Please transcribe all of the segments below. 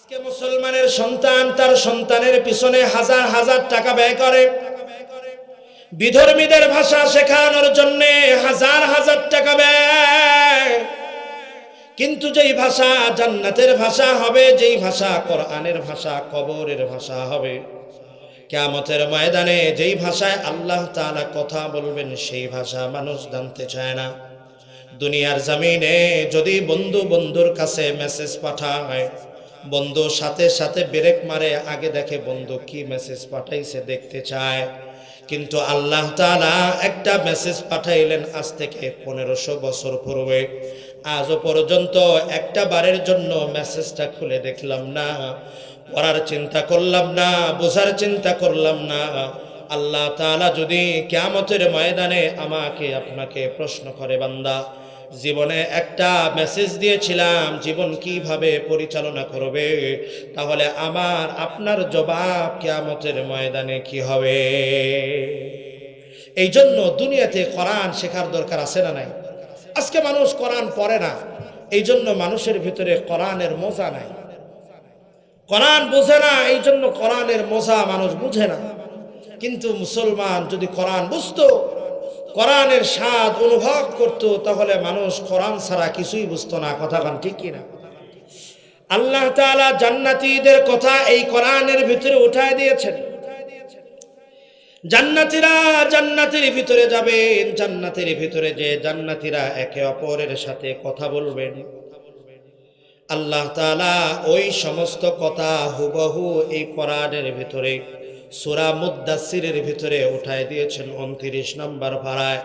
আজকে মুসলমানের সন্তান তার সন্তানের পিছনে হাজার হাজার টাকা ব্যয় করে। বিধর্মীদের ভাষা শেখানোর জন্য হাজার হাজার টাকা ব্যয়। কিন্তু যেই ভাষা জান্নাতের ভাষা হবে, যেই ভাষা কোরআনের ভাষা, কবরের ভাষা হবে, কেয়ামতের ময়দানে যেই ভাষায় আল্লাহ তাআলা কথা বলবেন, সেই ভাষা মানুষ জানতে চায় না। দুনিয়ার জমিনে যদি বন্ধু বন্ধুর কাছে মেসেজ পাঠায় বন্ধু, সাথে সাথে ব্রেক মারে, আগে দেখে বন্ধু কি মেসেজ পাঠাইছে দেখতে চায়। কিন্তু আল্লাহ তাআলা একটা মেসেজ পাঠাইলেন আজ থেকে পনেরোশো বছর পূর্বে। আজও পর্যন্ত একটা বারের জন্য মেসেজটা খুলে দেখলাম না। পড়ার চিন্তা করলাম না, বোঝার চিন্তা করলাম না। আল্লাহ তাআলা যদি কেয়ামতের ময়দানে আমাকে, আপনাকে প্রশ্ন করে বান্দা জীবনে একটা মেসেজ দিয়েছিলাম, জীবন কীভাবে পরিচালনা করবে? তাহলে আমার, আপনার জবাব কেয়ামতের ময়দানে কি হবে? এই জন্য দুনিয়াতে কোরআন শেখার দরকার আছে না নাই? আজকে মানুষ কোরআন পড়ে না এই জন্য মানুষের ভিতরে কোরআনের মজা নাই। কোরআন বোঝে না এই জন্য কোরআনের মজা মানুষ বুঝে না। কিন্তু মুসলমান যদি কোরআন বুঝতো কোরআনের স্বাদ অনুভব করত, তাহলে মানুষ কোরআন ছাড়া কিছুই বুঝতো না। কথা কান ঠিক কিনা আল্লাহ তাআলা জান্নাতীদের কথা এই কোরআনের ভিতরে উঠায় দিয়েছেন। জান্নাতীরা জান্নাতের ভিতরে যাবেন, জান্নাতের ভিতরে যে জান্নাতীরা একে অপরের সাথে কথা বলবেন। আল্লাহ তাআলা ওই সমস্ত কথা হুবহু এই কোরআনের ভিতরে সূরা মুদ্দাসিরের ভিতরে উঠায় দিয়েছেন উনত্রিশ নম্বর ভাড়ায়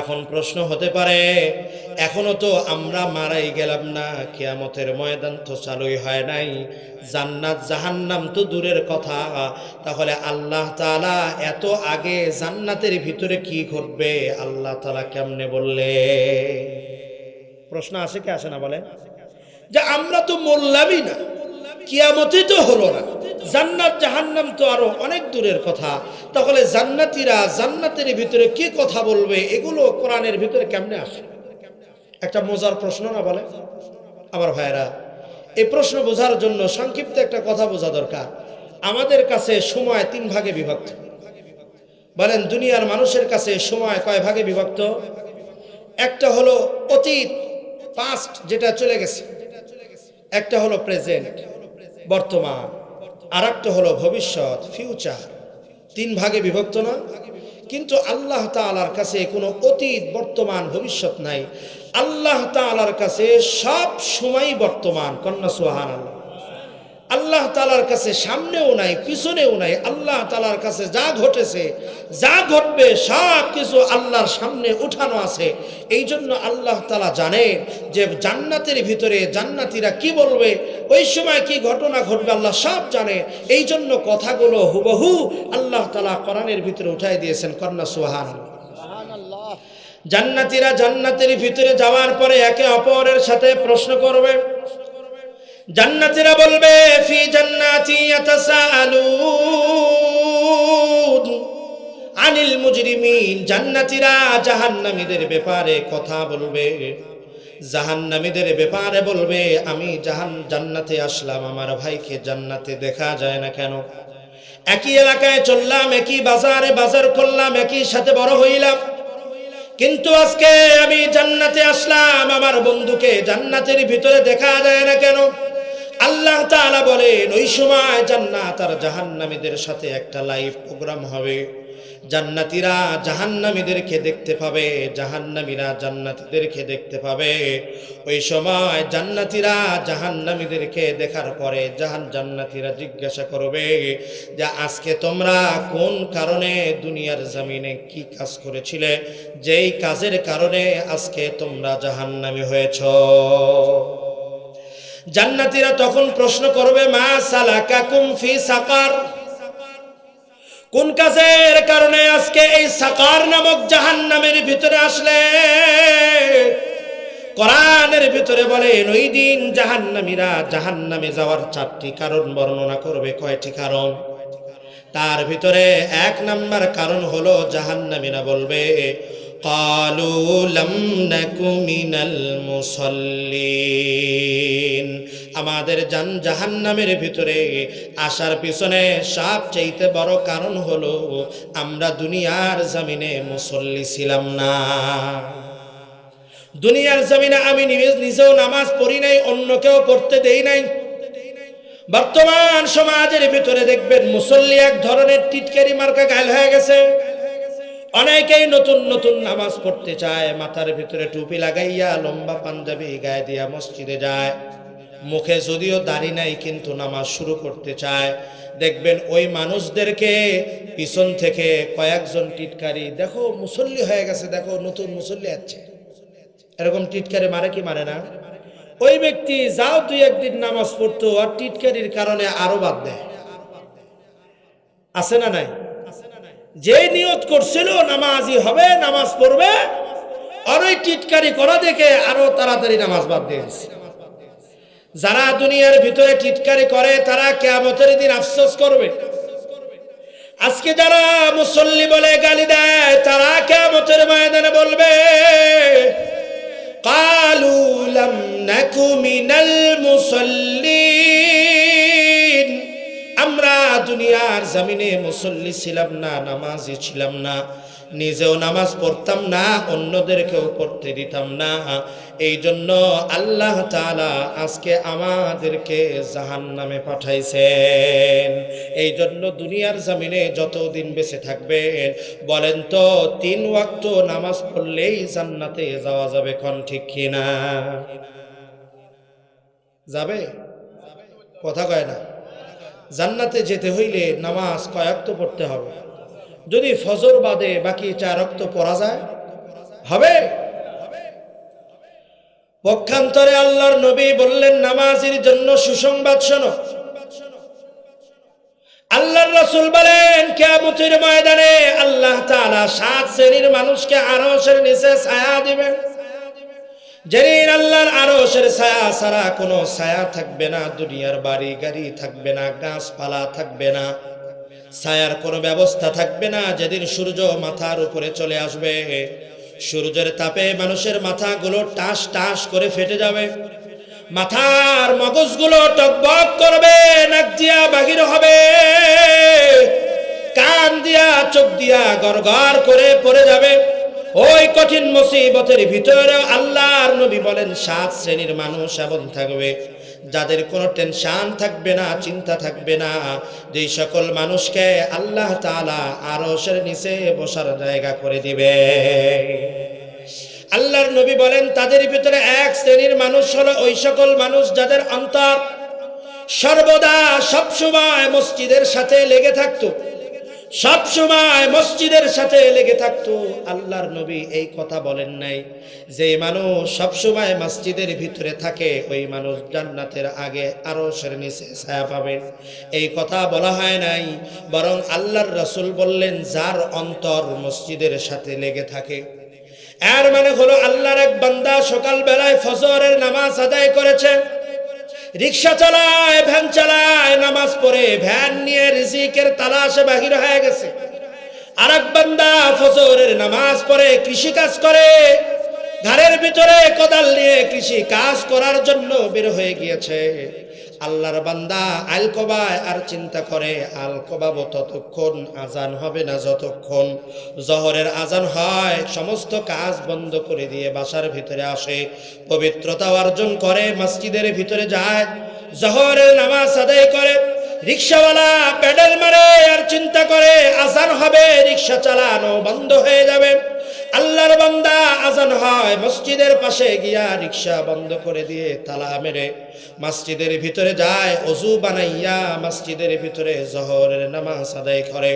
এখন প্রশ্ন হতে পারে, এখনও তো আমরা মারাই গেলাম না, কেয়ামতের ময়দান তো চালুই হয় নাই। জান্নাত জাহান্নাম তো দূরের কথা। তাহলে আল্লাহ তাআলা এত আগে জান্নাতের ভিতরে কি ঘটবে, আল্লাহ তালা কেমনে বললে? প্রশ্ন আসে কি আসে না বলেন যে আমরা তো মরলামই না। কিয়ামতে তো হলো না। জান্নাত, জাহান্নাম তো আরও অনেক দূরের কথা। তাহলে জান্নাতীরা জান্নাতের ভিতরে কি কথা বলবে? এগুলো কোরআনের ভিতরে কেমনে আসে? একটা মজার প্রশ্ন না বলে? আমার ভাইরা এই প্রশ্ন বোঝার জন্য সংক্ষিপ্ত একটা কথা বোঝা দরকার। আমাদের কাছে সময় তিন ভাগে বিভক্ত। বলেন, দুনিয়ার মানুষের কাছে সময় কয় ভাগে বিভক্ত? একটা হলো অতীত পাস্ট যেটা চলে গেছে। একটা হলো প্রেজেন্ট বর্তমান। আর একটা হলো ভবিষ্যৎ ফিউচার তিন ভাগে বিভক্ত না? কিন্তু আল্লাহ তালার কাছে কোনো অতীত, বর্তমান, ভবিষ্যৎ নাই। আল্লাহ তালার কাছে সব সময় বর্তমান। কন্যা সোহান আল্লাহ আল্লাহ তালার কাছে সামনেও নাই পিছনেও নাই। আল্লাহ তালার কাছে যা ঘটেছে যা ঘটবে সব কিছু আল্লাহর সামনে উঠানো আছে। এই জন্য আল্লাহ তালা জানেন যে জান্নাতের ভিতরে জান্নাতিরা কি বলবে ওই সময় কি ঘটনা ঘটবে আল্লাহ সব জানে। এই জন্য কথাগুলো হুবহু আল্লাহ তালা কোরআনের ভিতরে উঠাই দিয়েছেন কন্যা সুহান জান্নাতিরা জান্নাতের ভিতরে যাওয়ার পরে একে অপরের সাথে প্রশ্ন করবে জান্নাতীরা বলবে, ফি জান্নাতি ইয়াতাসালুন আনিল মুজরিমিন, জান্নাতীরা জাহান্নামীদের ব্যাপারে কথা বলবে। জাহান্নামীদের ব্যাপারে বলবে, আমি জাহান, জান্নাতে আসলাম, আমার ভাইকে জান্নাতে দেখা যায় না কেন? একই এলাকায় চললাম, একই বাজারে বাজার করলাম, একই সাথে বড় হইলাম। কিন্তু আজকে আমি জান্নাতে আসলাম, আমার বন্ধুকে জান্নাতের ভিতরে দেখা যায় না কেন? আল্লাহ তাআলা বলেন, ওই সময় জান্নাত আর জাহান্নামীদের সাথে একটা লাইভ প্রোগ্রাম হবে। জান্নাতীরা জাহান্নামীদেরকে দেখতে পাবে, জাহান্নামীরা জান্নাতীদেরকে দেখতে পাবে। ওই সময় জান্নাতীরা জাহান্নামীদেরকে দেখার পরে জাহান জান্নাতীরা জিজ্ঞাসা করবে যে, আজকে তোমরা কোন কারণে দুনিয়ার জমিনে কি কাজ করেছিলে? যেই কাজের কারণে আজকে তোমরা জাহান্নামী হয়েছ। জান্নাতীরা তখন প্রশ্ন করবে, মা সালাকাকুম ফি সাকার? কোন কাজের কারণে আজকে এই সাকার নামক জাহান্নামের ভিতরে আসলে? কোরআনের ভিতরে বলেন ওই দিন জাহান্নামীরা জাহান্নামে যাওয়ার চারটি কারণ বর্ণনা করবে। কয়টি কারণ? তার ভিতরে এক নাম্বার কারণ হলো জাহান্নামীরা বলবে قالوا لم نك من المصلين আমাদের জান জাহান্নামের ভিতরে আসার পিছনে সব চাইতে বড় কারণ হলো আমরা দুনিয়ার জমিনে মুসল্লি ছিলাম না দুনিয়ার জমিনে আমি নিজে- নিজেও নামাজ পড়ি নাই অন্য কেউ পড়তে দেই নাই বর্তমান সমাজের ভিতরে দেখবেন মুসল্লি এক ধরনের টিটকারি মার্কা গায়েল হয়ে গেছে অনেকেই নতুন নতুন নামাজ পড়তে চায়, মাথার ভিতরে টুপি লাগাইয়া লম্বা পাঞ্জাবি গায়ে দিয়া মসজিদে যায়। মুখে যদিও দাড়ি নাই, কিন্তু নামাজ শুরু করতে চায়। দেখবেন ওই মানুষদেরকে পিছন থেকে কয়েকজন টিটকারি, দেখো, মুসল্লি হয়ে গেছে, দেখো, নতুন মুসল্লি আছে এরকম টিটকারি মারে কি মারে না? ওই ব্যক্তি যাও দুই একদিন নামাজ পড়তো, আর টিটকারির কারণে আরও বাদ দেয়। আছে না নাই? যে নিয়ত করছিল, নামাজি হবে, নামাজ পড়বে। আর ওই টিটকারি করা দেখে আরও তাড়াতাড়ি নামাজ বাদ দিয়েছে যারা দুনিয়ার ভিতরে টিটকারি করে, তারা কেমতের দিন আফসোস করবে। আজকে যারা মুসল্লি বলে গালি দেয়, তারা কেমতের ময়দানে বলবে, কালু লাম নাকু মুসল্লি আমরা দুনিয়ার জামিনে মুসল্লি ছিলাম না, নামাজি ছিলাম না, নিজেও নামাজ পড়তাম না, অন্যদেরকেও পড়তে দিতাম না। এই জন্য আল্লাহ তাআলা আজকে আমাদেরকে জাহান নামে পাঠাইছেন। এই জন্য দুনিয়ার জমিনে যতদিন বেঁচে থাকবেন, বলেন তো, তিন ওয়াক্ত নামাজ পড়লেই জান্নাতে যাওয়া যাবে কোন ঠিক কিনা? যাবে? কথা কয় না। জান্নাতে যেতে হইলে নামাজ কয়াক্ত পড়তে হবে। যদি ফজর বাদে বাকি চার রক্ত পড়া যায়, হবে? পক্ষান্তরে আল্লাহর নবী বললেন, নামাজের জন্য সুসংবাদ শোনো। আল্লাহর রাসূল বলেন, কিয়ামতের ময়দানে আল্লাহ তাআলা সাত শ্রেণির মানুষকে আরশের নিচে ছায়া দিবেন। যেদিন আল্লাহর আরশের ছায়া ছাড়া কোনো ছায়া থাকবে না, দুনিয়ার বাড়ি গাড়ি থাকবে না, গাছপালা থাকবে না, ছায়ার কোনো ব্যবস্থা থাকবে না, যেদিন সূর্য মাথার উপরে চলে আসবে, সূর্যের তাপে মানুষের মাথাগুলো টাস টাস করে ফেটে যাবে, মাথার মগজগুলো টকবক করবে, নাক দিয়া বাহির হবে, কান দিয়া চোখ দিয়া গড়গড় করে পড়ে যাবে ওই কঠিন মুসিবতের ভিতরে আল্লাহর নবী বলেন, সাত শ্রেণির মানুষ এমন থাকবে, যাদের কোনো টেনশন থাকবে না, চিন্তা থাকবে না। যেই সকল মানুষকে আল্লাহ তাআলা আরশের নিচে বসার জায়গা করে দিবে। আল্লাহর নবী বলেন, তাদের ভিতরে এক শ্রেণির মানুষ হলো ওই সকল মানুষ যাদের অন্তর সর্বদা সবসময় মসজিদের সাথে লেগে থাকতো। সব সময় মসজিদের সাথে লেগে থাকতো। আল্লাহর নবী এই কথা বলেন নাই। যে মানুষ সব সময় মসজিদের ভিতরে থাকে, ওই মানুষ জান্নাতের আগে আরও নিচে ছায়া পাবে। এই কথা বলা হয় নাই, বরং আল্লাহর রসুল বললেন, যার অন্তর মসজিদের সাথে লেগে থাকে। এর মানে হলো আল্লাহর এক বান্দা সকাল বেলায় ফজরের নামাজ আদায় করেছে। রিক্সা চালায়, ভ্যান চালায়, নামাজ পড়ে, ভ্যান নিয়ে রিজিকের তালাশে বাহির হয়ে গেছে। আর বান্দা ফজরের নামাজ পড়ে, কৃষি কাজ করে। ঘরের ভিতরে কোদাল নিয়ে কৃষি কাজ করার জন্য বের হয়ে গিয়েছে। আল্লাহর বান্দা আলকবায় আর চিন্তা করে আলকবাবো ততক্ষণ আজান হবে না যতক্ষণ জহরের আজান হয়, সমস্ত কাজ বন্ধ করে দিয়ে বাসার ভিতরে আসে, পবিত্রতা অর্জন করে, মসজিদের ভিতরে যায় জহরের নামাজ আদায় করে রিক্সাওয়ালা প্যাডেল মারে আর চিন্তা করে আজান হবে রিক্সা চালানো বন্ধ হয়ে যাবে। আল্লাহর বান্দা আজান হয়, মসজিদের পাশে গিয়া রিক্সা বন্ধ করে দিয়ে তালা মেরে মসজিদের ভিতরে যায়, অজু বানাইয়া মসজিদের ভিতরে জহরের নামাজ আদায় করে।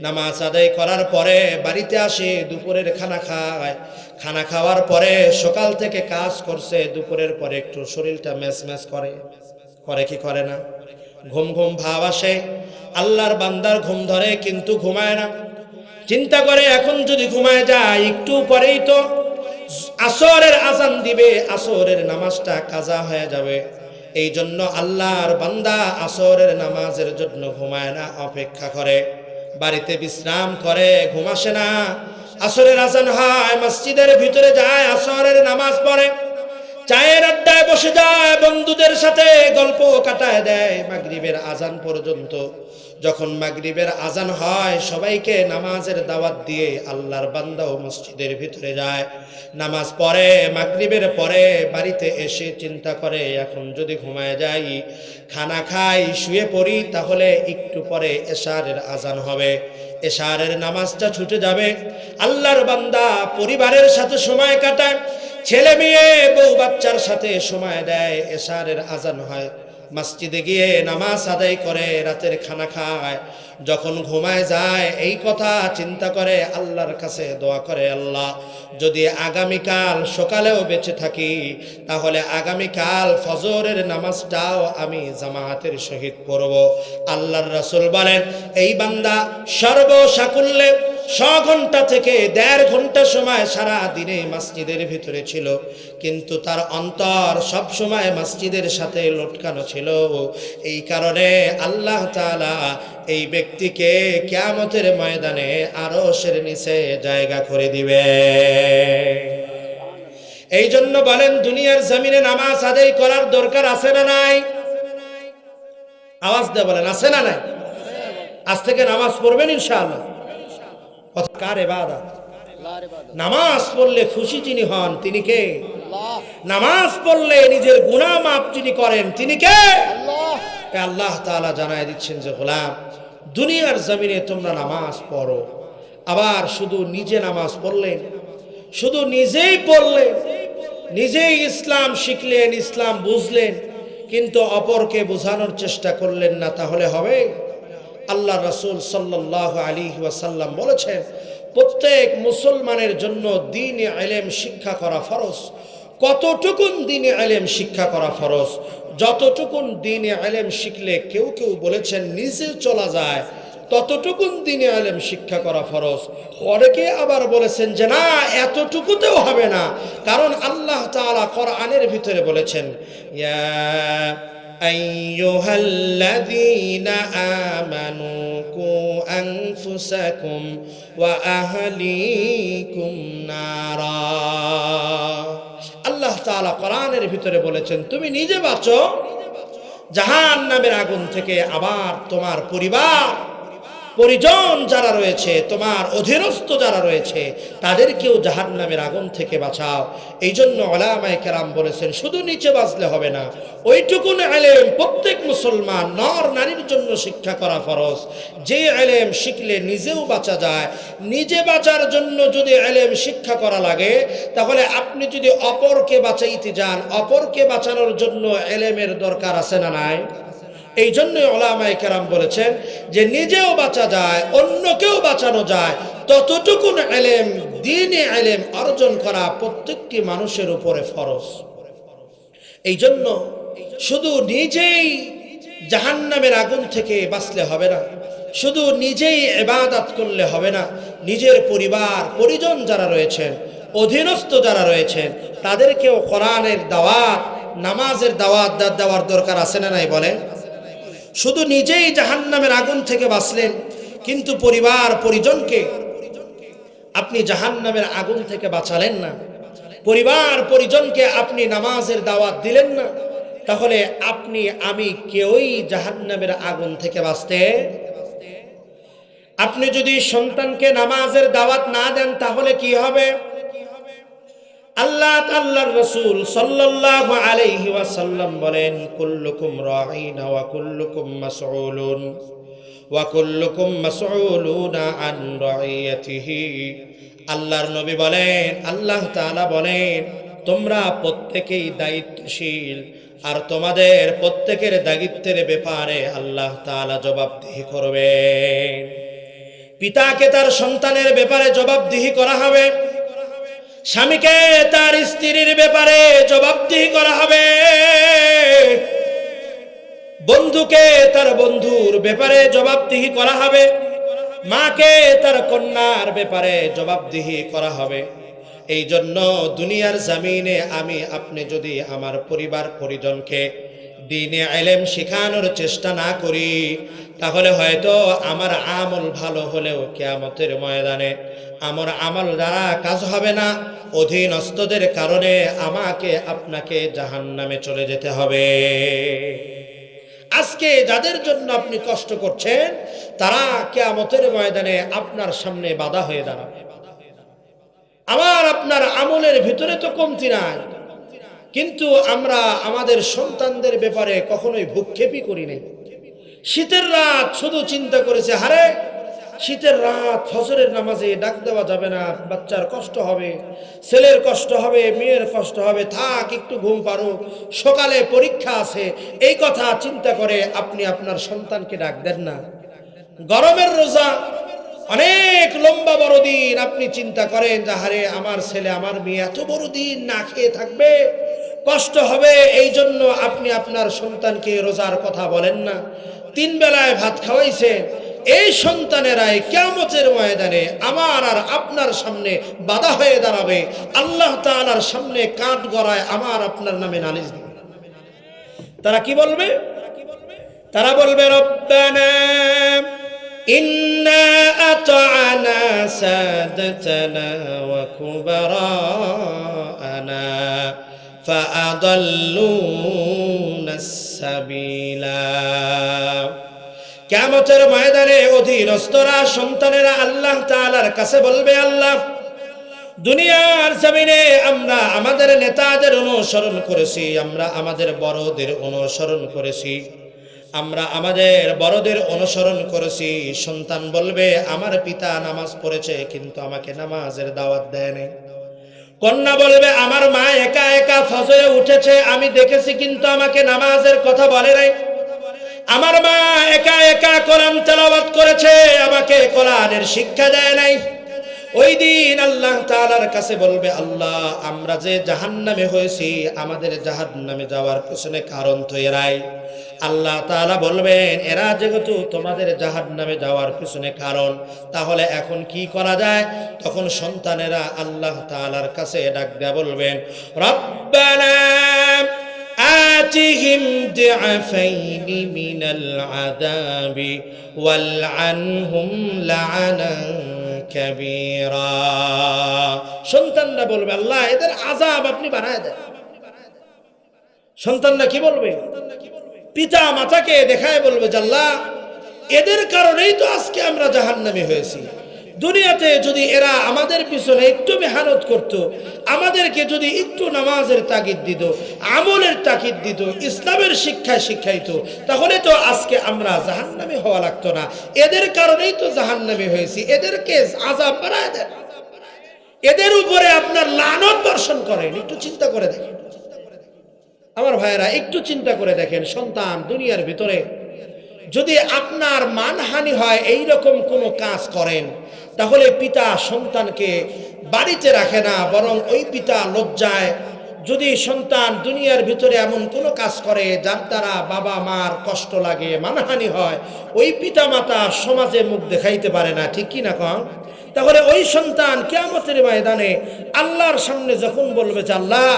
নামাজ আদায় করার পরে বাড়িতে আসে, দুপুরের খানা খায়। খানা খাওয়ার পরে সকাল থেকে কাজ করছে, দুপুরের পরে একটু শরীরটা ম্যাচ ম্যাচ করে। করে কি করে না? ঘুম ঘুম ভাব আসে। আল্লাহর বান্দার ঘুম ধরে কিন্তু ঘুমায় না। চিন্তা করে এখন যদি ঘুমায় যায়, একটু পরেই তো আসরের আজান দিবে, আসরের নামাজটা কাজা হয়ে যাবে। এই জন্য আল্লাহর বান্দা আসরের নামাজের জন্য ঘুমায় না, অপেক্ষা করে। বাড়িতে বিশ্রাম করে ঘুমাসে না। আসরের আজান হয়, মসজিদের ভিতরে যায়, আসরের নামাজ পড়ে। চায়ের আড্ডায় বসে যায়, বন্ধুদের সাথে গল্প কাটায় দেয় মাগরিবের আজান পর্যন্ত। যখন মাগরিবের আজান হয়, সবাইকে নামাজের দাওয়াত দিয়ে আল্লাহর বান্দাও মসজিদের ভিতরে যায়। নামাজ পড়ে, মাগরিবের পরে বাড়িতে এসে চিন্তা করে, এখন যদি ঘুমায় যাই, খানা খাই, শুয়ে পড়ি, তাহলে একটু পরে এশারের আজান হবে। এশারের নামাজটা ছুটে যাবে। আল্লাহর বান্দা পরিবারের সাথে সময় কাটায়, ছেলে মেয়ে, বউ বাচ্চার সাথে সময় দেয়, এশারের আজান হয়। মসজিদে গিয়ে নামাজ আদায় করে, রাতের খানা খায়। যখন ঘুমায় যায়, এই কথা চিন্তা করে, আল্লাহর কাছে দোয়া করে আল্লাহ, যদি আগামীকাল সকালেও বেঁচে থাকি, তাহলে আগামীকাল ফজরের নামাজটাও আমি জামায়াতের সহিত পড়ব। আল্লাহর রাসূল বলেন, এই বান্দা সর্বসাকুল্যে ছ ঘণ্টা থেকে দেড় ঘণ্টা সময় সারা দিনে মসজিদের ভিতরে ছিল, কিন্তু তার অন্তর সব সময় মসজিদের সাথে লটকানো ছিল। এই কারণে আল্লাহ তাআলা এই ব্যক্তিকে কিয়ামতের ময়দানে আরও সের নিচে জায়গা করে দিবে। এই জন্য বলেন, দুনিয়ার জমিনে নামাজ আদায় করার দরকার আছে না নাই? আওয়াজ দিয়ে বলেন, আছে না নাই? আজ থেকে নামাজ পড়বেন ইনশাআল্লাহ। কার এবাদত নামাজ পড়লে খুশি যিনি হন, তিনি কে? নামাজ পড়লে নিজের গুনাহ মাপ যিনি করেন, তিনি কে? আল্লাহ জানায় দিচ্ছেন যে, গোলাম, দুনিয়ার জমিনে তোমরা নামাজ পড়ো। আবার শুধু নিজে নামাজ পড়লেন, শুধু নিজেই পড়লেন, নিজেই ইসলাম শিখলেন, ইসলাম বুঝলেন, কিন্তু অপরকে বোঝানোর চেষ্টা করলেন না, তাহলে হবে? আল্লাহ রসুল সাল্লাহ আলী ওয়াসাল্লাম বলেছেন, প্রত্যেক মুসলমানের জন্য দিন এলেম শিক্ষা করা ফরজ, কতটুকুন দিনে এলেম শিক্ষা করা ফরজ, যতটুকুন দিনে এলেম শিখলে কেউ কেউ বলেছেন নিজে চলা যায়, ততটুকুন দিনে আলেম শিক্ষা করা ফরজ। অনেকে আবার বলেছেন যে না, এতটুকুতেও হবে না, কারণ আল্লাহ তাআলা কোরআনের ভিতরে বলেছেন, ইয়া أيها الذين آمنوا قوا أنفسكم وأهليكم نارا আল্লাহ তাআলা কোরআনের ভিতরে বলেছেন তুমি নিজে বাঁচো জাহান নামের আগুন থেকে আবার তোমার পরিবার পরিজন যারা রয়েছে, তোমার অধীনস্থ যারা রয়েছে, তাদেরকেও জাহান নামের আগুন থেকে বাঁচাও। এই জন্য ওলামায় কেরাম বলেছেন, শুধু নিচে বাঁচলে হবে না, ওইটুকুন এলেম প্রত্যেক মুসলমান, নর নারীর জন্য শিক্ষা করা ফরজ। যে এলেম শিখলে নিজেও বাঁচা যায়, নিজে বাঁচার জন্য যদি এলেম শিক্ষা করা লাগে, তাহলে আপনি যদি অপরকে বাঁচাইতে যান, অপরকে বাঁচানোর জন্য এলেমের দরকার আছে না নাই? এই জন্যই ওলামাই কেরাম বলেছেন যে নিজেও বাঁচা যায়, অন্যকেও বাঁচানো যায়। ততটুকুন এলেম, দিনে এলেম অর্জন করা প্রত্যেকটি মানুষের উপরে ফরজ। এই জন্য শুধু নিজেই জাহান্নামের আগুন থেকে বাঁচলে হবে না, শুধু নিজেই এবাদাত করলে হবে না, নিজের পরিবার, পরিজন যারা রয়েছেন, অধীনস্থ যারা রয়েছেন, তাদেরকেও কোরআনের দাওয়াত, নামাজের দাওয়াত দেওয়ার দরকার আছে না নাই বলে শুধু নিজেই জাহান্নামের আগুন থেকে বাঁচলেন, কিন্তু পরিবার, পরিজনকে আপনি জাহান্নামের আগুন থেকে বাঁচালেন না। পরিবার, পরিজনকে আপনি নামাজের দাওয়াত দিলেন না। তাহলে আপনি, আমি কেউই জাহান্নামের আগুন থেকে বাঁচতে আপনি যদি সন্তানকে নামাজের দাওয়াত না দেন, তাহলে কি হবে? আল্লাহ আল্লাহর রসুল সাল্লাল্লাহু আলাইহি ওয়াসাল্লাম বলেন, কুল্লুকুম রাঈনা ওয়া কুল্লুকুম মাসউলুন ওয়া কুল্লুকুম মাসউলুনা আন রাইয়াতিহি আল্লাহর নবী বলেন, আল্লাহ তাআলা বলেন, তোমরা প্রত্যেকেই দায়িত্বশীল আর তোমাদের প্রত্যেকের দায়িত্বের ব্যাপারে আল্লাহ তাআলা জবাবদিহি করবেন। পিতাকে তার সন্তানের ব্যাপারে জবাবদিহি করা হবে। স্বামীকে তার স্ত্রীর ব্যাপারে জবাবদিহি করা হবে। বন্ধুকে তার বন্ধুর ব্যাপারে জবাবদিহি করা হবে। মাকে তার কন্যার ব্যাপারে জবাবদিহি করা হবে। এই জন্য দুনিয়ার জামিনে আমি, আপনি যদি আমার পরিবার পরিজনকে দিনে এলেম শেখানোর চেষ্টা না করি, তাহলে হয়তো আমার আমল ভালো হলেও কেয়ামতের ময়দানে আমার আমল দ্বারা কাজ হবে না। অধীনস্থদের কারণে আমাকে, আপনাকে জাহান নামে চলে যেতে হবে। আজকে যাদের জন্য আপনি কষ্ট করছেন, তারা কেয়ামতের ময়দানে আপনার সামনে বাধা হয়ে দাঁড়াবে। আমার আপনার আমলের ভিতরে তো কমতি নাই। কিন্তু আমরা আমাদের সন্তানদের ব্যাপারে কখনোই ভূক্ষেপই করি নাই। শীতের রাত শুধু চিন্তা করেছে, হারে, শীতের রাত, ফজরের নামাজে ডাক দেওয়া যাবে না, বাচ্চার কষ্ট হবে, ছেলের কষ্ট হবে, মেয়ের কষ্ট হবে, থাক, একটু ঘুম পারো সকালে পরীক্ষা আছে, এই কথা চিন্তা করে আপনি আপনার সন্তানকে ডাক দেন না। গরমের রোজা, অনেক লম্বা বড় দিন আপনি চিন্তা করেন যাহারে আমার ছেলে, আমার মেয়ে এত বড় দিন না খেয়ে থাকবে কষ্ট হবে, এই জন্য আপনি আপনার সন্তানকে রোজার কথা বলেন না। তিন বেলায় ভাত খাওয়াইছে, এই সন্তানেরাই কেমতের ময়দানে আমার আর আপনার সামনে বাধা হয়ে দাঁড়াবে। আল্লাহ তাআলার সামনে কাঠ গড়ায় আমার আপনার নামে নালিশ দিবে। তারা কি বলবে? তারা বলবে, রব্বানা কিয়ামতের ময়দানে অধীনস্থরা, সন্তানেরা আল্লাহ তাআলার কাছে বলবে, আল্লাহ, দুনিয়ার জমিনে আমরা আমাদের নেতাদের অনুসরণ করেছি, আমরা আমাদের বড়দের অনুসরণ করেছি, আমরা আমাদের বড়দের অনুসরণ করেছি। সন্তান বলবে, আমার পিতা নামাজ পড়েছে, কিন্তু আমাকে নামাজের দাওয়াত দেয় নাই। কন্যা বলবে, আমার মা একা একা ফজরে উঠেছে, আমি দেখেছি কিন্তু আমাকে নামাজের কথা বলে নাই। আমার মা একা একা কোরআন তেলাওয়াত করেছে, আমাকে কোরআনের শিক্ষা দেয় নাই। ওই দিন আল্লাহ তাআলার কাছে বলবে, আল্লাহ, আমরা যে জাহান্নামে হয়েছি, আমাদের জাহান্নামে যাওয়ার পেছনে কারণ তো এরাই। আল্লাহ তাআলা বলবেন এরা যেহেতু তোমাদের জাহান্নামে যাওয়ার পেছনে কারণ তাহলে এখন কি করা যায় তখন সন্তানেরা আল্লাহ তাআলার কাছে ডাক দেয়া বলবেন রব্বানা آتهم ضعفين من العذاب والعنهم لعنا كبيرا সন্তানরা বলবে আল্লাহ এদের আজাব আপনি বানায় দেন সন্তানরা কি বলবে পিতা মাতাকে দেখায় বলবে আল্লাহ এদের কারণেই তো আজকে আমরা জাহান্নামী হয়েছি। দুনিয়াতে যদি এরা আমাদের পিছনে একটু মেহনত করত, আমাদেরকে যদি একটু নামাজের তাগিদ দিত, আমলের তাগিদ দিত, ইসলামের শিক্ষায় শিক্ষাইত তাহলে তো আজকে আমরা জাহান্নামী হওয়া লাগতো না। এদের কারণেই তো জাহান্নামী হয়েছি। এদেরকে আজাব বাড়ায় দেন। এদের উপরে আপনার লানত বর্ষণ করেন। একটু চিন্তা করে দেখেন। আমার ভাইয়েরা, একটু চিন্তা করে দেখেন, সন্তান দুনিয়ার ভিতরে যদি আপনার মানহানি হয় এই রকম কোনো কাজ করেন, তাহলে পিতা সন্তানকে বাড়িতে রাখে না, বরং ওই পিতা লজ্জায় যদি সন্তান দুনিয়ার ভিতরে এমন কোনো কাজ করে যার দ্বারা বাবা মার কষ্ট লাগে, মানহানি হয়, ওই পিতা মাতা সমাজে মুখ দেখাইতে পারে না, ঠিক কি না কন? তাহলে ওই সন্তান কেয়ামতের ময়দানে আল্লাহর সামনে যখন বলবে যে, আল্লাহ,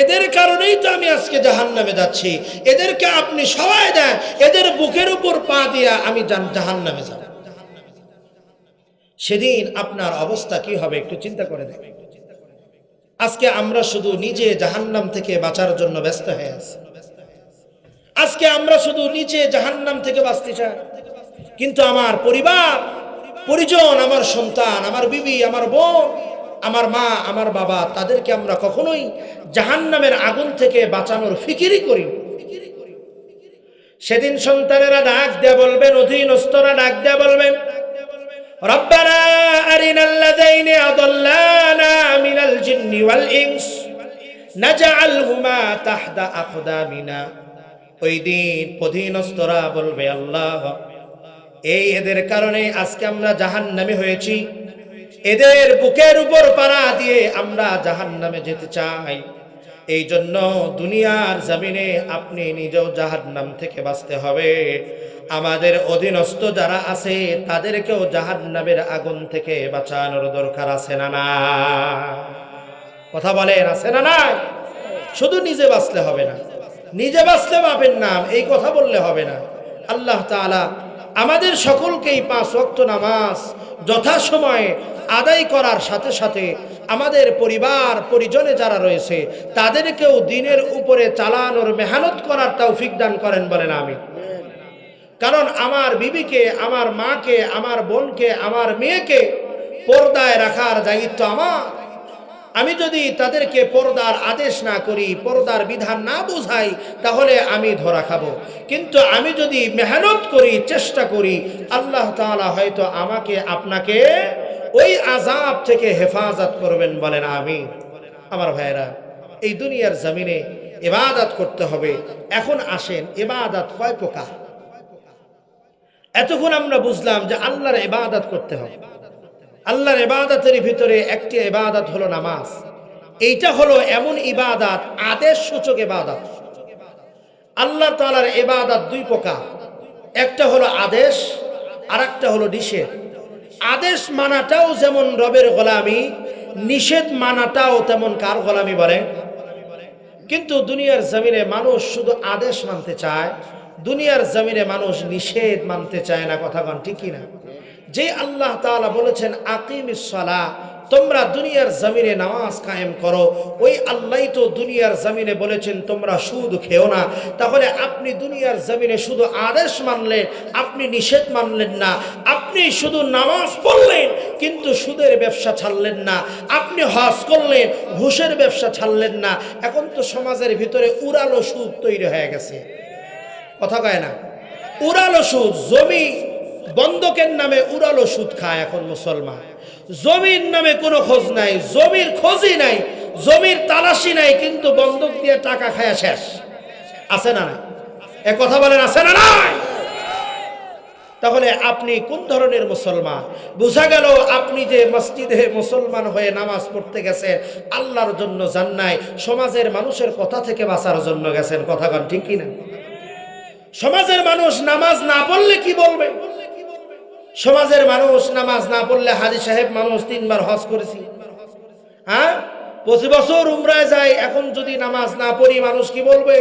এদের কারণেই তো আমি আজকে জাহান নামে যাচ্ছি, এদেরকে আপনি সবাই দেন, এদের বুকের উপর পা দিয়া আমি জাহান নামে যাব। সেদিন আপনার অবস্থা কি হবে একটু চিন্তা করে দেখেন আজকে আমরা শুধু নিজে জাহান্নাম থেকে বাঁচার জন্য ব্যস্ত হয়ে আছি আজকে আমরা শুধু নিচে জাহান্নাম থেকে বাঁচতে চাই কিন্তু আমার পরিবার, পরিজন, আমার সন্তান, আমার বিবি, আমার বোন, আমার মা, আমার বাবা, তাদেরকে আমরা কখনোই জাহান্নামের আগুন থেকে বাঁচানোর ফিকিরই করি। সেদিন সন্তানেরা ডাক দেয়া বলবেন, অধীনস্থরা ডাক দেয়া বলবেন ربنا أرنا الذين أضلانا من الجن والإنس نجعلهما تحت أقدامنا ওই দিন অধীনস্থরা বলবে আল্লাহ এই এদের কারণে আজকে আমরা জাহান্নামে হয়েছি এদের বুকের উপর পাড়া দিয়ে আমরা জাহান্নামে যেতে চাই এই জন্য দুনিয়ার জমিনে আপনি নিজেও জাহান্নাম থেকে বাঁচতে হবে আমাদের অধীনস্থ যারা আছে, তাদেরকেও জাহান্নামের আগুন থেকে বাঁচানোর দরকার আছে না না? কথা বলেন, আছে না না শুধু নিজে বাঁচলে হবে না। নিজে বাঁচলে বাপের নাম এই কথা বললে হবে না। আল্লাহ তাআলা আমাদের সকলকেই পাঁচ ওয়াক্ত নামাজ যথাসময়ে আদায় করার সাথে সাথে আমাদের পরিবার, পরিজনে যারা রয়েছে, তাদেরকেও দিনের উপরে চালানোর মেহনত করার তৌফিক দান করেন বলেন আমি কারণ আমার বিবিকে, আমার মাকে, আমার বোনকে, আমার মেয়েকে পর্দায় রাখার দায়িত্ব আমার। আমি যদি তাদেরকে পর্দার আদেশ না করি, পর্দার বিধান না বোঝাই, তাহলে আমি ধরা খাব। কিন্তু আমি যদি মেহনত করি, চেষ্টা করি, আল্লাহ তাআলা হয়তো আমাকে আপনাকে ওই আজাব থেকে হেফাজত করবেন বলেন আমি আমার ভাইয়েরা, এই দুনিয়ার জমিনে ইবাদত করতে হবে। এখন আসেন, ইবাদত কয় প্রকার? এতক্ষণ আমরা বুঝলাম যে আল্লাহর ইবাদত করতে হবে। আল্লাহর ইবাদতের ভিতরে একটি ইবাদত হলো নামাজ। এইটা হলো এমন ইবাদত আদেশ সূচক ইবাদত। আল্লাহ তালার ইবাদত দুই প্রকার। একটা হলো আদেশ আর একটা হলো নিষেধ। আদেশ মানাটাও যেমন রবের গোলামি, নিষেধ মানাটাও তেমন কার গোলামি বলে? কিন্তু দুনিয়ার জমিনে মানুষ শুধু আদেশ মানতে চায় দুনিয়ার জমিনে মানুষ নিষেধ মানতে চায় না, কথা কন ঠিকই না যে আল্লাহ তালা বলেছেন, আকিমিস সালাহ তোমরা দুনিয়ার জমিনে নামাজ কায়েম করো। ওই আল্লাহ তো দুনিয়ার জমিনে বলেছেন, তোমরা সুদ খেও না। তাহলে আপনি দুনিয়ার জমিনে শুধু আদেশ মানলেন, আপনি নিষেধ মানলেন না। আপনি শুধু নামাজ পড়লেন, কিন্তু সুদের ব্যবসা ছাড়লেন না। আপনি হজ করলেন, ঘুষের ব্যবসা ছাড়লেন না। এখন তো সমাজের ভিতরে উড়ালো সুদ তৈরি হয়ে গেছে। কথা কয় না। উড়ালো সুদ, জমি বন্ধকের নামে উড়ালো সুদ খায় এখন মুসলমান। জমির নামে কোনো খোঁজ নাই, জমির খোঁজই নাই, জমির তালাশি নাই, কিন্তু বন্ধক দিয়ে টাকা খায়া শেষ। আছে না নাই? এ কথা বলেন, আছে না নাই? তাহলে আপনি কোন ধরনের মুসলমান? বোঝা গেল আপনি যে মসজিদে মুসলমান হয়ে নামাজ পড়তে গেছেন, আল্লাহর জন্য জান্নায় সমাজের মানুষের কথা থেকে বাঁচার জন্য গেছেন, কথা কন, ঠিক কিনা? সমাজের মানুষ নামাজ না পড়লে কি বলবে? সমাজের মানুষ নামাজ না পড়লে হাজি সাহেব মানুষ তিনবার হজ করেছি। হ্যাঁ? পঁচিশ বছর উমরায় যায়, এখন যদি নামাজ না পড়ি মানুষ কি বলবে?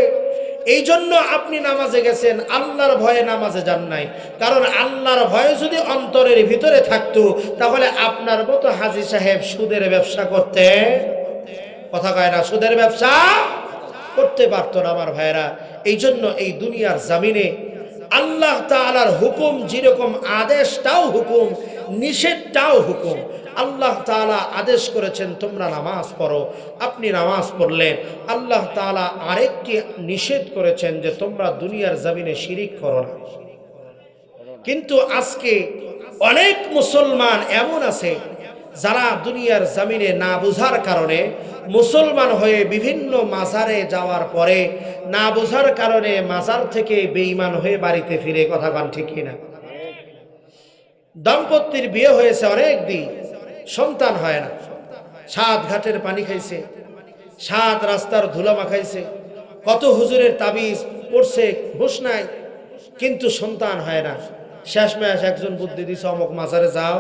এই জন্য আপনি নামাজে গেছেন, আল্লাহর ভয়ে নামাজে যান নাই। কারণ আল্লাহর ভয়ে যদি অন্তরের ভিতরে থাকতো, তাহলে আপনার মতো হাজি সাহেব সুদের ব্যবসা করতে কথা কয় না, সুদের ব্যবসা করতে পারতো না আমার ভাইয়েরা। এই জন্য এই দুনিয়ার জামিনে আল্লাহ তাআলার হুকুম যেরকম, আদেশটাও হুকুম, নিষেধটাও হুকুম। আল্লাহ তাআলা আদেশ করেছেন, তোমরা নামাজ পড়ো। আপনি নামাজ পড়লেন। আল্লাহ তাআলা আরেকটি নিষেধ করেছেন যে, তোমরা দুনিয়ার জামিনে শিরিক করো না। কিন্তু আজকে অনেক মুসলমান এমন আছে যারা দুনিয়ার জমিনে না বোঝার কারণে মুসলমান হয়ে বিভিন্ন মাজারে যাওয়ার পরে না বোঝার কারণে মাজার থেকে বেঈমান হয়ে বাড়িতে ফিরে, কথা গান ঠিক না দম্পতির বিয়ে হয়েছে অনেক দিন, সন্তান হয় না। সাত ঘাটের পানি খাইছে, সাত রাস্তার ধুলা মাখাইছে কত হুজুরের তাবিজ পড়ছে, হুশ নাই, কিন্তু সন্তান হয় না। শেষ শেষমেশ একজন বুদ্ধি দিছে, অমুক মাজারে যাও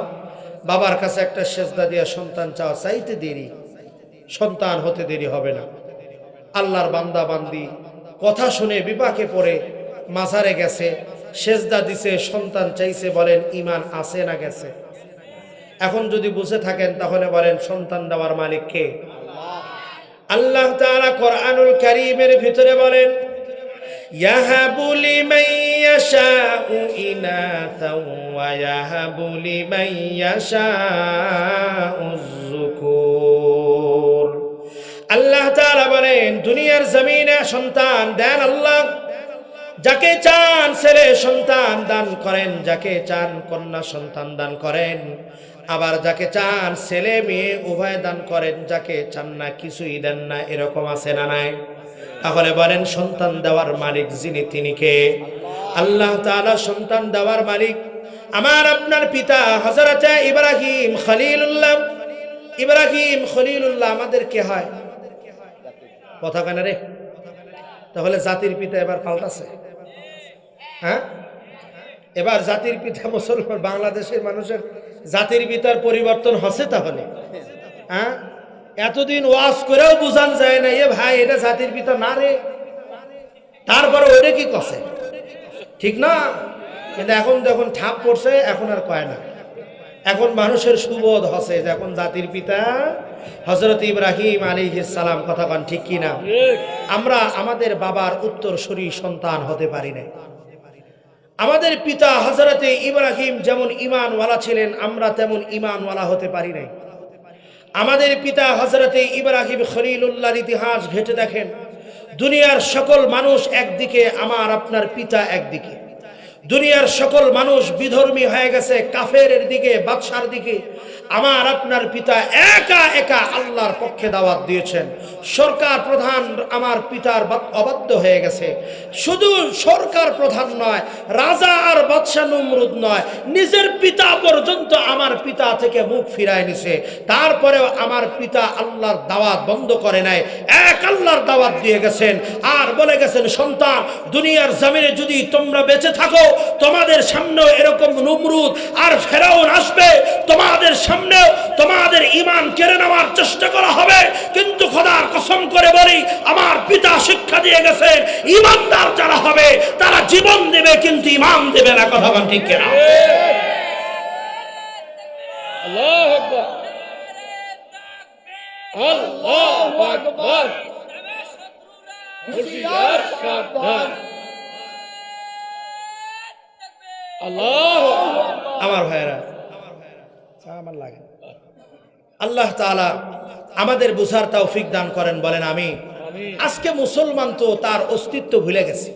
বাবার কাছে একটা সেজদা দিয়া সন্তান চাওয়া চাইতে দেরি, সন্তান হতে দেরি হবে না। আল্লাহর বান্দা বান্দি, কথা শুনে বিপাকে পড়ে মাঝারে গেছে, সেজদা দিছে, সন্তান চাইছে বলেন ইমান আছে না গেছে? এখন যদি বুঝে থাকেন, তাহলে বলেন, সন্তান দেওয়ার মালিক কে? আল্লাহ তাআলা কোরআনুল কারীমের ভিতরে বলেন লিমান ইয়াশাউ ইনাথাও ওয়া ইয়াহাবু লিমান ইয়াশাউ যুকুর আল্লাহ তাআলা বলেন, দুনিয়ার জমিনে সন্তান দেন আল্লাহ। যাকে চান ছেলে সন্তান দান করেন, যাকে চান কন্যা সন্তান দান করেন। আবার যাকে চান ছেলে মেয়ে উভয় দান করেন, যাকে চান না কিছুই দেন না, এরকম আছে না নাই? তাহলে বলেন সন্তান দেওয়ার মালিক যিনি তিনি কে? আল্লাহ তাআলা সন্তান দেওয়ার মালিক। আমার আপনার পিতা হযরত ইব্রাহিম খলিলুল্লাহ। ইব্রাহিম খলিলুল্লাহ আমাদের কে হয়? কথা কেন রে। তাহলে জাতির পিতা এবার পাল্টাছে হ্যাঁ? এবার জাতির পিতা মুসলমান, বাংলাদেশের মানুষের জাতির পিতার পরিবর্তন হচ্ছে তাহলে। হ্যাঁ? এতদিন ওয়াজ করেও বুঝান যায় না, এ ভাই, এটা জাতির পিতা না রে? তারপরে ওইটা কি কষে ঠিক না? কিন্তু এখন যখন ঠাপ পড়ছে, এখন আর কয় না। এখন মানুষের সুবোধ হসে যে এখন জাতির পিতা হজরত ইব্রাহিম আলী সালাম, কথা কন ঠিক কি না? আমরা আমাদের বাবার উত্তরসূরি সন্তান হতে পারি না আমাদের পিতা হজরতে ইব্রাহিম যেমন ইমানওয়ালা ছিলেন, আমরা তেমন ইমানওয়ালা হতে পারি নাই। আমাদের পিতা হজরতে ইব্রাহিম খলিলুল্লাহর ইতিহাস ঘেটে দেখেন। দুনিয়ার সকল মানুষ একদিকে, আমার আপনার পিতা একদিকে। দুনিয়ার সকল মানুষ বিধর্মী হয়ে গেছে কাফের দিকে, বাদশার দিকে। আমার আপনার পিতা একা একা আল্লাহর পক্ষে দাওয়াত দিয়েছেন। সরকার প্রধান আমার পিতার অবাধ্য হয়ে গেছে। শুধু সরকার প্রধান নয়, রাজা আর বাদশাহ নমরুদ নয়, নিজের পিতা পর্যন্ত আমার পিতা থেকে মুখ ফিরায় নিছে। তারপরেও আমার পিতা আল্লাহর দাওয়াত বন্ধ করে নাই, এক আল্লাহর দাওয়াত দিয়ে গেছেন। আর বলে গেছেন, সন্তান, দুনিয়ার জমিনে যদি তোমরা বেঁচে থাকো, তোমাদের সামনেও এরকম নমরুদ আর ফেরাউন আসবে সামনেও তোমাদের ইমান কেড়ে নেওয়ার চেষ্টা করা হবে। কিন্তু খোদার কসম করে বলি আমার পিতা শিক্ষা দিয়ে গেছেন ইমানদার যারা হবে তারা জীবন দেবে কিন্তু ইমান দেবে না কথা ঠিক কিনা? আমার ভাইয়েরা আমার লাগে। আল্লাহ তাআলা আমাদের বুঝার তৌফিক দান করেন বলেন আমি আজকে মুসলমান তো তার অস্তিত্ব ভুলে গেছে।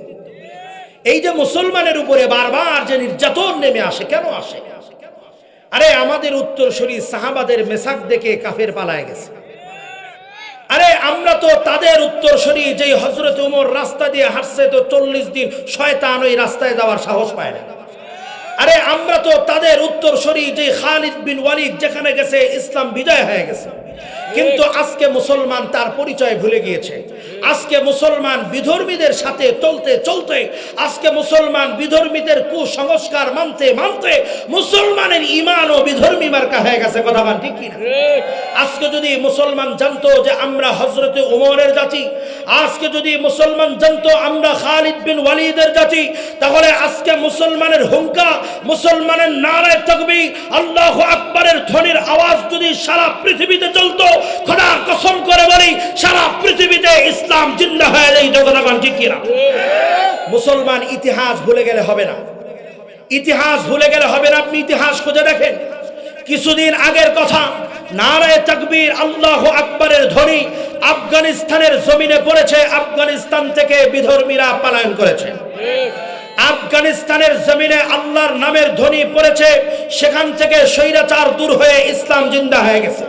এই যে মুসলমানের উপরে বারবার যে নির্যাতন নেমে আসে কেন আসে? আরে আমাদের উত্তরসূরি সাহাবাদের মেসাক দেখে কাফের পালায় গেছে। আরে আমরা তো তাদের উত্তর উত্তরসূরি যেই হজরত উমর রাস্তা দিয়ে হাঁটছে তো চল্লিশ দিন শয়তান ওই রাস্তায় যাওয়ার সাহস পায় না। আরে আমরা তো তাদের উত্তর শরীর যে খালিদ বিন ওয়ালিদ যেখানে গেছে, ইসলাম বিজয় হয়ে গেছে। কিন্তু আজকে মুসলমান তার পরিচয় ভুলে গিয়েছে। আজকে মুসলমান বিধর্মীদের সাথে চলতে চলতে, আজকে মুসলমান বিধর্মীদের কুসংস্কার মানতে মানতে মুসলমানের ইমান ও বিধর্মী মার্কা হয়ে গেছে, কথা বল ঠিক কিনা? আজকে যদি মুসলমান জানতো যে আমরা হজরতে উমরের জাতি, আজকে যদি মুসলমান জানতো আমরা খালিদ বিন ওয়ালিদের জাতি, তাহলে আজকে মুসলমানের হুঙ্কা, মুসলমানের নারায় তকবি আল্লাহ আকবরের ধ্বনির আওয়াজ যদি সারা পৃথিবীতে চলতো খোদার কসম করে বলি, সারা পৃথিবীতে ইসলাম জিন্দা হয়ে যায় জগদাগণ ঠিক কিনা? মুসলমান ইতিহাস ভুলে গেলে হবে না। ইতিহাস ভুলে গেলে হবে না, আপনি ইতিহাস খুঁজে দেখেন। কিছুদিন আগের কথা, নারায় তাকবীর আল্লাহ আকবরের ধ্বনি আফগানিস্তানের জমিনে পড়েছে, আফগানিস্তান থেকে বিধর্মীরা পলায়ন করেছে। আফগানিস্তানের জমিনে আল্লাহর নামের ধ্বনি পড়েছে, সেখান থেকে স্বৈরাচার দূর হয়ে ইসলাম জিন্দা হয়ে গেছে।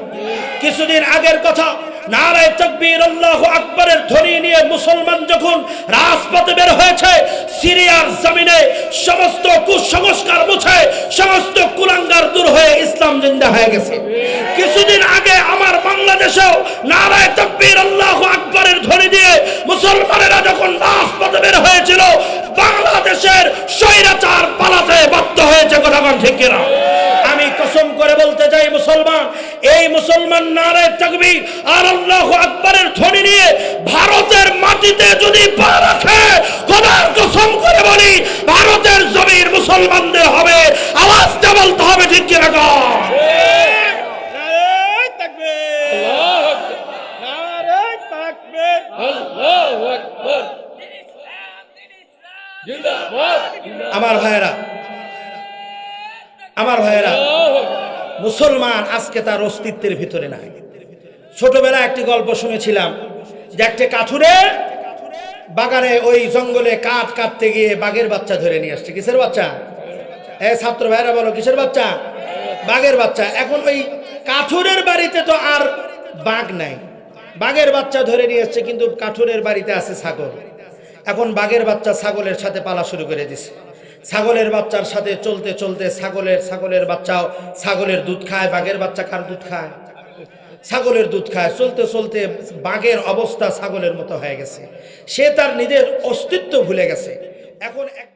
কিছুদিন আগের কথা, নারায় তকবীর আল্লাহ আকবরের ধ্বনি নিয়ে মুসলমান যখন রাজপথে বের হয়েছে, সিরিয়ার জমিনে সমস্ত কুসংস্কার মুছে, সমস্ত কুলাঙ্গার দূর হয়ে ইসলাম জিন্দা হয়ে গেছে। কিছুদিন আগে আমার বাংলাদেশেও নারায় তকবীর আল্লাহ আকবরের ধ্বনি দিয়ে মুসলমানেরা যখন রাজপথে বের হয়েছিল বাংলাদেশের স্বৈরাচার পালাতে বাধ্য হয়েছে কথা ঠিক কিনা? আমি কসম করে বলতে চাই, মুসলমান, এই মুসলমান নারে তাকবীর আর আল্লাহ আকবরের ধ্বনি নিয়ে ভারতের মাটিতে যদি পা রাখে, খোদার কসম করে বলি, ভারতের জমির মুসলমানদের হবে, আওয়াজটা বলতে হবে, ঠিক কিনা গো? আল্লাহ আকবার জিন্দাবাদ আমার ভাইয়েরা আমার ভাইয়েরা মুসলমান আজকে তার অস্তিত্বের ভিতরে নাই। ছোটবেলায় একটি গল্প শুনেছিলাম যে একটা কাঠুরে বাগানে ওই জঙ্গলে কাঠ কাটতে গিয়ে বাঘের বাচ্চা ধরে নিয়ে আসছে। কিসের বাচ্চা? এ ছাত্র ভাইরা বলো, কিসের বাচ্চা? বাঘের বাচ্চা। এখন ওই কাঠুরের বাড়িতে তো আর বাঘ নাই। বাঘের বাচ্চা ধরে নিয়ে এসছে কিন্তু কাঠুরের বাড়িতে আছে ছাগল। এখন বাঘের বাচ্চা ছাগলের সাথে পালা শুরু করে দিছে। ছাগলের বাচ্চার সাথে চলতে চলতে ছাগলের ছাগলের বাচ্চাও ছাগলের দুধ খায়, বাঘের বাচ্চা কার দুধ খায়? ছাগলের দুধ খায়। চলতে চলতে বাঘের অবস্থা ছাগলের মতো হয়ে গেছে। সে তার নিজের অস্তিত্ব ভুলে গেছে। এখন একদিন